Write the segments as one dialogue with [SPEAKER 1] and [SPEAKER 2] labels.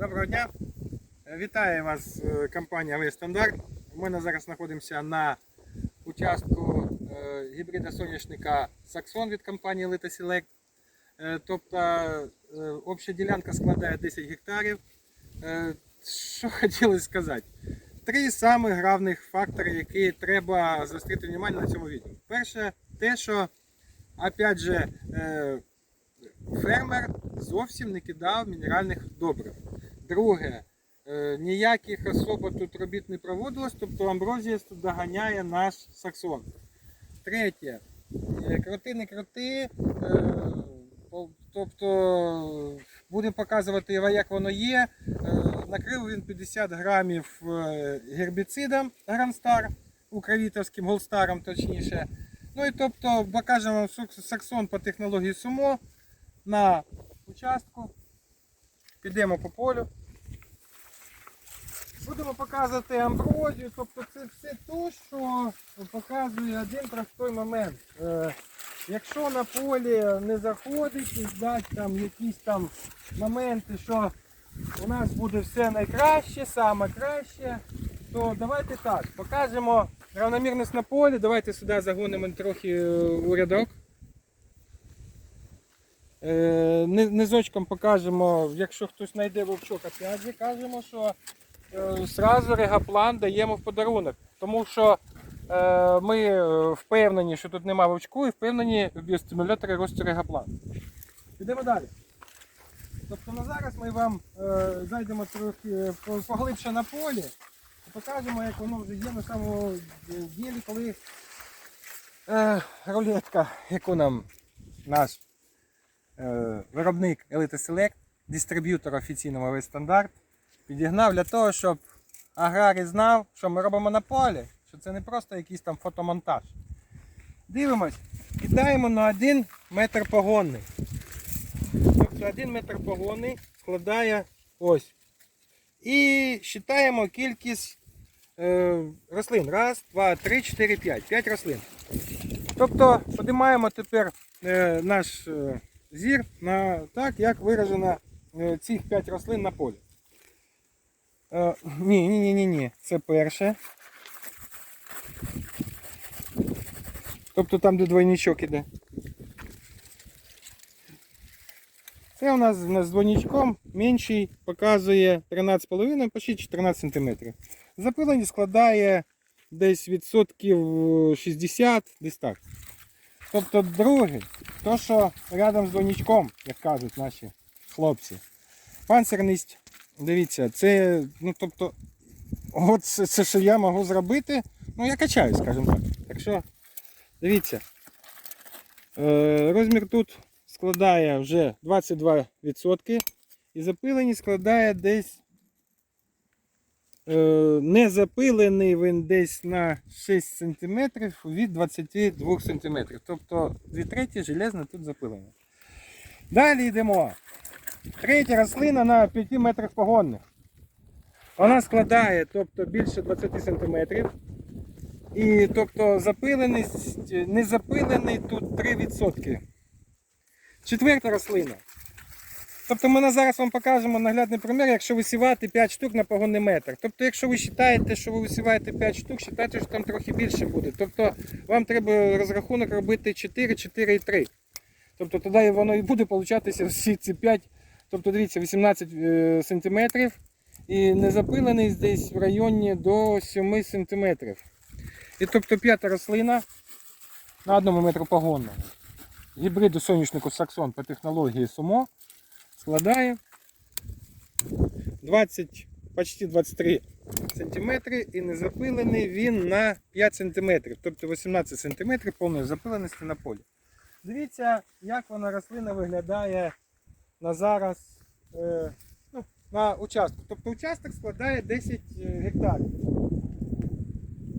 [SPEAKER 1] Доброго дня. Е, Вітаю вас е, компанія Вестандарт. Ми на зараз знаходимося на участку е, гібрида соняшника Saxon від компанії Lita Select. Тобто обща ділянка складає 10 гектарів. Що хотілося сказати? Три самих головних фактори, які треба зострити увагу на цьому відео. Перше, те, що опять же, фермер зовсім не кидав мінеральних добрив. Друге, е, ніяких особо тут робіт не проводилось, тобто амброзія тут доганяє наш саксон. Третє, е, кроти не кроти, е, тобто будемо показувати, як воно є. Накрив він 50 грамів гербіцидом Гранстар, укровітовським голстаром точніше. Ну і тобто покажемо вам саксон по технології сумо на участку. Підемо по полю. Будемо показувати амброзію, тобто це все те, що показує один простий момент. Е, якщо на полі не заходить і ждать там якісь там моменти, що у нас буде все найкраще, саме краще, то давайте так, покажемо равномірність на полі. Давайте сюди загонимо трохи е, у рядок. Е, Низочком покажемо, якщо хтось знайде вовчок, опять же кажемо, що сразу регаплан даємо в подарунок. Тому що е, ми е, впевнені, що тут нема вовчку і впевнені в біостимуляторі росту регаплан. Підемо далі. Тобто на зараз ми вам е, зайдемо трохи поглибше на полі і покажемо, як воно вже є на самому е, ділі, коли е, рулетка, яку нам наш е, виробник Elite Select, дистриб'ютор офіційного весь стандарт, підігнав для того, щоб аграрій знав, що ми робимо на полі, що це не просто якийсь там фотомонтаж. Дивимось, кидаємо на один метр погонний. Тобто один метр погонний складає ось. І вважаємо кількість е, рослин. Раз, два, три, чотири, п'ять. П'ять рослин. Тобто подимаємо тепер е, наш е, зір на так, як виражено е, цих 5 рослин на полі. Е, ні, ні, ні, ні, ні. Це перше. Тобто там, де двойничок іде. Це у нас з двойничком менший показує 13,5, почти 14 см. Запилення складає десь відсотків 60, десь так. Тобто друге, то що рядом з двойничком, як кажуть наші хлопці. Панцирність, дивіться, це, ну тобто, от це, це що я можу зробити, ну я качаю, скажімо так. Так що, дивіться, е, розмір тут складає вже 22% і запилення складає десь е, не запилений він десь на 6 см від 22 см. Тобто 2 треті железно тут запилено. Далі йдемо. Третя рослина на 5 метрах погонних. Вона складає тобто, більше 20 см. І тобто запиленість, не запилений тут 3%. Четверта рослина. Тобто ми зараз вам покажемо наглядний примір, якщо висівати 5 штук на погонний метр. Тобто, якщо ви вважаєте, що ви висіваєте 5 штук, вважайте, що там трохи більше буде. Тобто вам треба розрахунок робити 4, 4 і 3. Тобто тоді воно і буде получатися всі ці 5, тобто дивіться, 18 е, сантиметрів і не запилений десь в районі до 7 сантиметрів. І тобто п'ята рослина на одному метру погонного гібриду соняшнику Саксон по технології Сумо складає 20, почти 23 см і не запилений він на 5 см, тобто 18 см повної запиленості на полі. Дивіться, як вона рослина виглядає на зараз е, ну, на участку. Тобто участок складає 10 гектарів.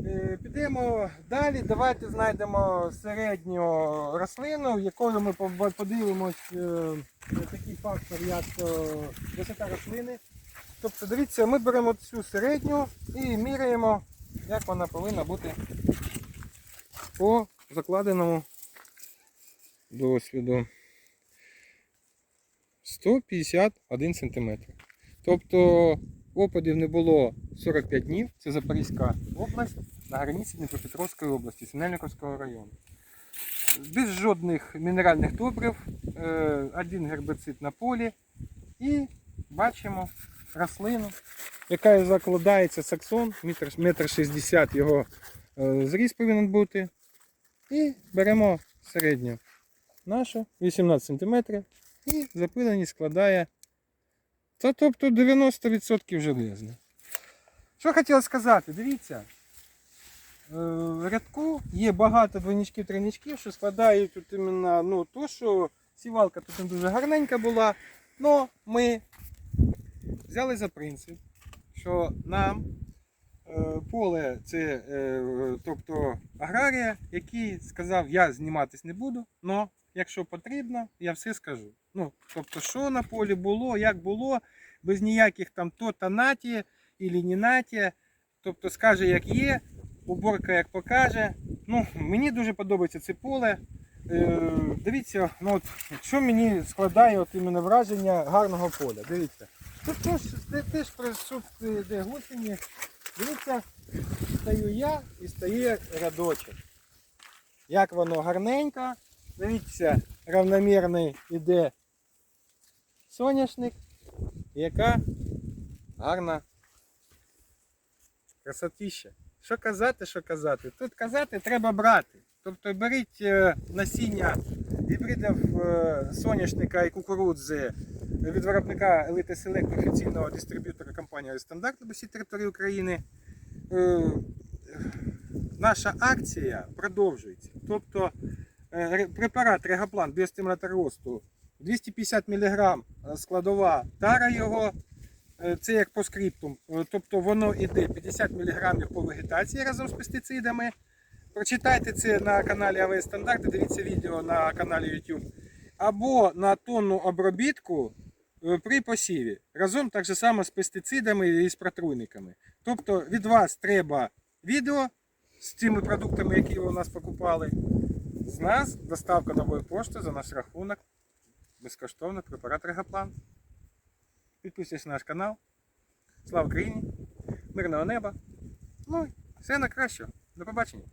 [SPEAKER 1] Е, Підемо далі. Давайте знайдемо середню рослину, в якою ми подивимось е, такий фактор, як е, висота рослини. Тобто, дивіться, ми беремо цю середню і міряємо, як вона повинна бути по закладеному досвіду. 151 см. Тобто опадів не було 45 днів. Це Запорізька область на границі Дніпропетровської області, Синельниковського району. Без жодних мінеральних добрив, е, один гербицид на полі. І бачимо рослину, яка закладається саксон, метр, метр 60 його е, зріст повинен бути. І беремо середню нашу 18 см і запиленість складає та тобто 90% железне. Що хотіла сказати, дивіться. е, В рядку є багато двойничків тройничків, що складають тут іменно, ну, то, що сівалка тут не дуже гарненька була. Но ми взяли за принцип, що нам е, поле це е, тобто аграрія, який сказав, я зніматись не буду, але якщо потрібно, я все скажу. Ну, тобто, що на полі було, як було, без ніяких там то та наті, і не наті. Тобто скаже, як є, уборка як покаже. Ну, мені дуже подобається це поле. Е, дивіться, ну от, що мені складає от іменно враження гарного поля. Дивіться. Тут теж, теж присутствує де гусені. Дивіться, стою я і стає рядочок. Як воно гарненько. Дивіться, равномірний іде соняшник. Яка гарна красотища. Що казати, що казати? Тут казати треба брати. Тобто беріть е, насіння гібридів е, соняшника і кукурудзи від виробника Elite Select офіційного дистриб'ютора компанії Стандарт по всій території України. Е, Наша акція продовжується. Тобто препарат Регаплан біостимулятор росту 250 мг складова тара його. Е, Це як по скриптум. Е, Тобто воно йде 50 мг по вегетації разом з пестицидами. Прочитайте це на каналі АВС Стандарт, дивіться відео на каналі YouTube. Або на тонну обробітку е, при посіві. Разом так же само з пестицидами і з протруйниками. Тобто від вас треба відео з цими продуктами, які ви у нас покупали. З нас доставка нової пошти за наш рахунок. Безкоштовно препарат Регаплан. Підписуйтесь на наш канал. Слава Україні! Мирного неба! Ну, все на краще. До побачення!